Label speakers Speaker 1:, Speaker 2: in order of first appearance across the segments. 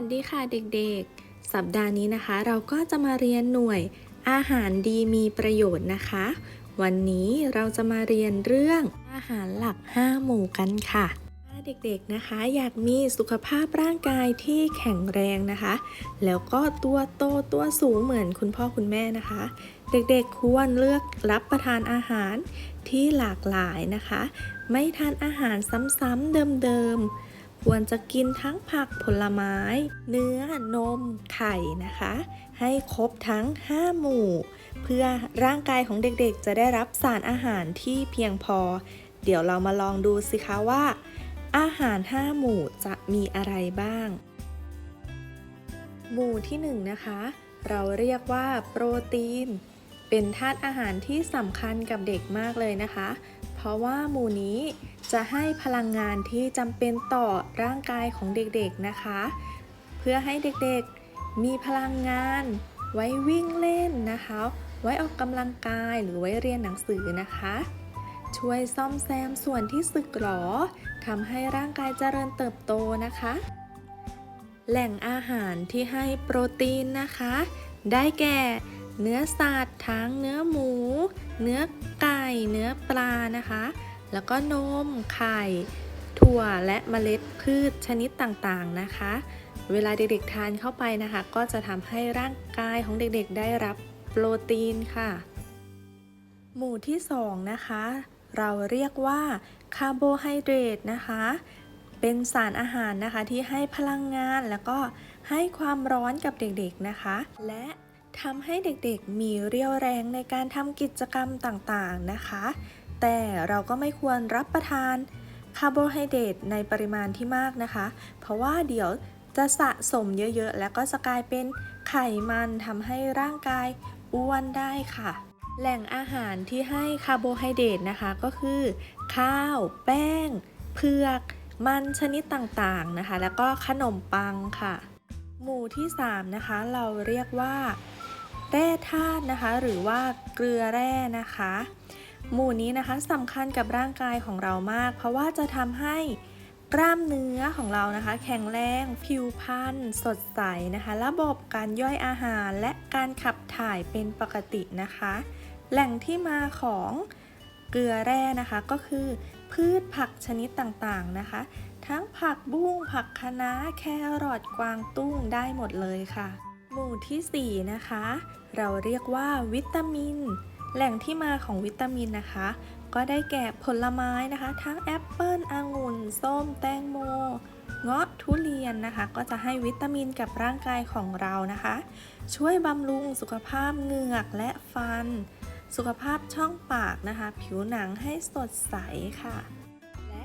Speaker 1: วัสดีค่ะเด็กๆ สัปดาห์นี้นะคะ เราก็จะมาเรียนหน่วยอาหารดีมีประโยชน์นะคะ วันนี้เราจะมาเรียนเรื่องอาหารหลัก 5 หมู่กันค่ะ ถ้าเด็กๆนะคะอยากมีสุขภาพร่างกายที่แข็งแรงนะคะ แล้วก็ตัวโตตัวสูงเหมือนคุณพ่อคุณแม่นะคะ เด็กๆควรเลือกรับประทานอาหารที่หลากหลายนะคะ ไม่ทานอาหารซ้ำๆเดิมๆ ควรจะกินทั้งผักผลไม้ เนื้อนมไข่นะคะ ให้ครบทั้ง 5 หมู่ เพื่อร่างกายของเด็กๆ จะได้รับสารอาหารที่เพียงพอ เดี๋ยวเรามาลองดูสิคะว่า อาหาร 5 หมู่จะมีอะไรบ้าง หมู่ที่ 1 นะคะ เราเรียกว่าโปรตีน เป็นธาตุอาหารที่สำคัญกับเด็กมากเลยนะคะ ราะว่าหมู่นี้จะให้พลังงานที่จำเป็นต่อร่างกายของเด็กๆนะคะ เพื่อให้เด็กๆมีพลังงาน ไว้วิ่งเล่นนะคะ ไว้ออกกำลังกายหรือไว้เรียนหนังสือนะคะ ช่วยซ่อมแซมส่วนที่สึกหรอทำให้ร่างกายเจริญเติบโตนะคะ แหล่งอาหารที่ให้โปรตีนนะคะ ได้แก่ เนื้อสัตว์ทั้งเนื้อหมู เนื้อไก่ เนื้อปลานะคะ แล้วก็นม ไข่ ถั่วและเมล็ดพืชชนิดต่างๆนะคะ เวลาเด็กๆทานเข้าไปนะคะ ก็จะทำให้ร่างกายของเด็กๆได้รับโปรตีนค่ะ หมู่ที่2นะคะ เราเรียกว่าคาร์โบไฮเดรตนะคะเป็นสารอาหารนะคะที่ให้พลังงานแล้วก็ให้ความร้อนกับเด็กๆนะคะ และ ทำให้เด็กๆมีเรี่ยวแรงในการทำกิจกรรมต่างๆนะคะ แต่เราก็ไม่ควรรับประทานคาร์โบไฮเดรตในปริมาณที่มากนะคะ เพราะว่าเดี๋ยวจะสะสมเยอะๆ แล้วก็จะกลายเป็นไขมันทำให้ร่างกายอ้วนได้ค่ะ แหล่งอาหารที่ให้คาร์โบไฮเดรตนะคะก็คือ ข้าว แป้ง เผือก มันชนิดต่างๆนะคะ แล้วก็ขนมปังค่ะ หมู่ที่ 3 นะคะ เราเรียกว่า แร่ธาตุนะคะ หรือว่าเกลือแร่นะคะ หมู่นี้นะคะสำคัญกับร่างกายของเรามาก เพราะว่าจะทำให้กล้ามเนื้อของเรานะคะ แข็งแรงผิวพรรณสดใสนะคะ ระบบการย่อยอาหารและการขับถ่ายเป็นปกตินะคะ แหล่งที่มาของเกลือแร่นะคะก็คือพืชผักชนิดต่างๆนะคะ ทั้งผักบุ้งผักคะน้าแครอทกวางตุ้งได้หมดเลยค่ะ หมู่ทีสี่ 4 นะคะ เราเรียกว่าวิตามิน แหล่งที่มาของวิตามินนะคะ ก็ได้แก่ผลไม้นะคะ ทั้งแอปเปิลองุ่น ส้ม แตงโมเงาะทุเรียนนะคะ ก็จะให้วิตามินกับร่างกายของเรานะคะ ช่วยบำรุงสุขภาพเหงือกและฟัน สุขภาพช่องปากนะคะ ผิวหนังให้สดใสค่ะและ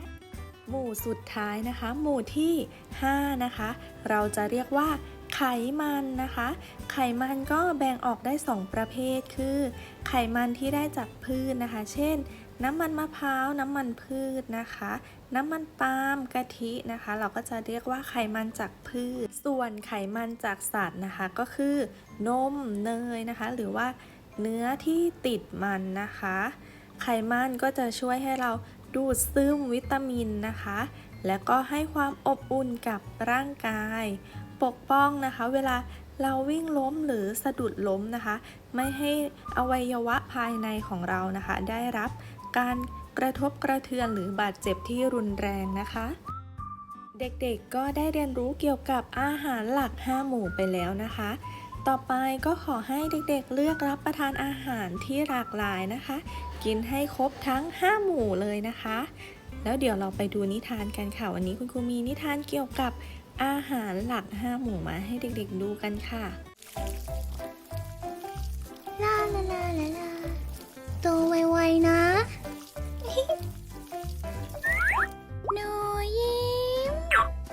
Speaker 1: หมู่สุดท้ายนะคะ หมู่ที่ 5 นะคะ เราจะเรียกว่า ไขมันนะคะ ไขมันก็แบ่งออกได้ 2 ประเภท คือ ไขมันที่ได้จากพืชนะคะ เช่น น้ำมันมะพร้าว น้ำมันพืชนะคะ น้ำมันปาล์มกะทินะคะ เราก็จะเรียกว่าไขมันจากพืช ส่วนไขมันจากสัตว์นะคะ ก็คือนมเนยนะคะ หรือว่าเนื้อที่ติดมันนะคะ ไขมันก็จะช่วยให้เราดูดซึมวิตามินนะคะ แล้วก็ให้ความอบอุ่นกับร่างกาย ปกป้องนะคะ เวลาเราวิ่งล้มหรือสะดุดล้มนะคะ ไม่ให้อวัยวะภายในของเรานะคะ ได้รับการกระทบกระเทือนหรือบาดเจ็บที่รุนแรงนะคะ เด็กๆก็ได้เรียนรู้เกี่ยวกับอาหารหลัก 5 หมู่ไปแล้วนะคะ ต่อไปก็ขอให้เด็กๆเลือกรับประทานอาหารที่หลากหลายนะคะ กินให้ครบทั้ง 5 หมู่เลยนะคะ แล้วเดี๋ยวเราไปดูนิทานกันค่ะวันนี้คุณครูมีนิทานเกี่ยวกับ อาหารหลัก5หมู่มาให้เด็กๆดูกันค่ะ
Speaker 2: ลาลาลาลาลาโตไวๆนะหนูยิ้ม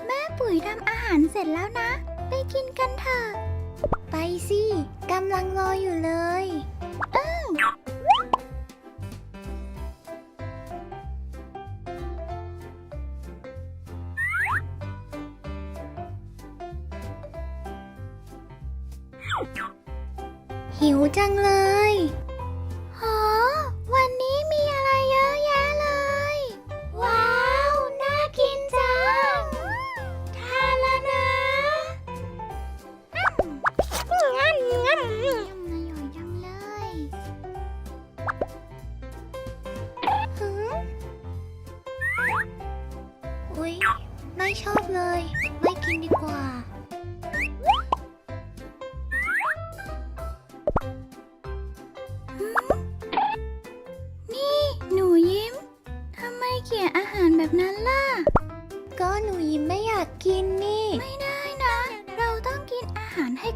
Speaker 2: แม่ปุ๋ยทำอาหารเสร็จแล้วนะ ไปกินกันเถอะ ไปสิกำลังรออยู่เลยอ้า หิวจังเลยฮะวันนี้มีอะไรเยอะแยะเลย ว้าว น่ากินจัง ทานแล้วนะ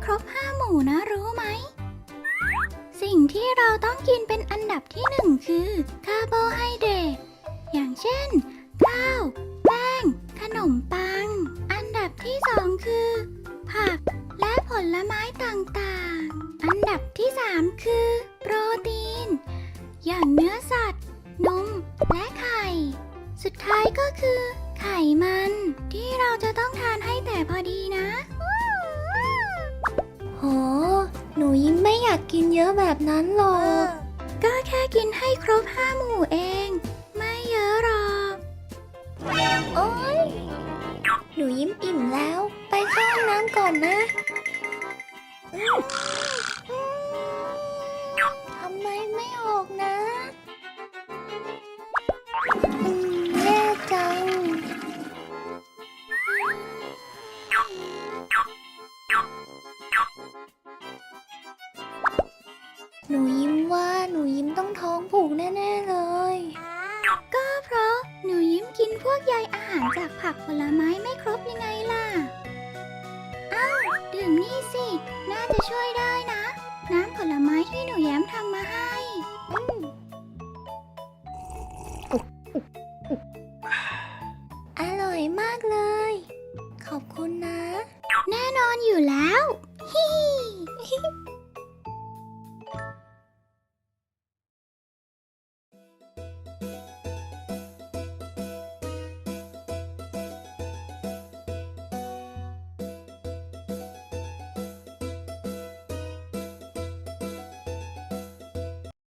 Speaker 2: ครบห้าหมู่นะรู้ไหม สิ่งที่เราต้องกินเป็นอันดับที่หนึ่งคือคาร์โบไฮเดรตอย่างเช่น ข้าว แป้ง ขนมปัง อันดับที่สองคือ ผัก และผลไม้ต่างๆ อันดับที่สามคือ โปรตีน อย่างเนื้อสัตว์ นม และไข่ สุดท้ายก็คือ ไขมัน ที่เราจะต้องทานให้แต่พอดีนะ โห หนูยิ้มไม่อยากกินเยอะแบบนั้นหรอก ก็แค่กินให้ครบห้าหมู่เอง ไม่เยอะหรอก โอ๊ย หนูยิ้มอิ่มแล้ว ไปเข้าห้องน้ำก่อนนะ กินพวกใยอาหารจากผักผลไม้ไม่ครบยังไงล่ะอ้าวดื่มนี่สิ น่าจะช่วยได้นะ น้ำผลไม้ที่หนูแย้มทำมาให้อร่อยมากเลย ขอบคุณนะ แน่นอนอยู่แล้ว ฮิ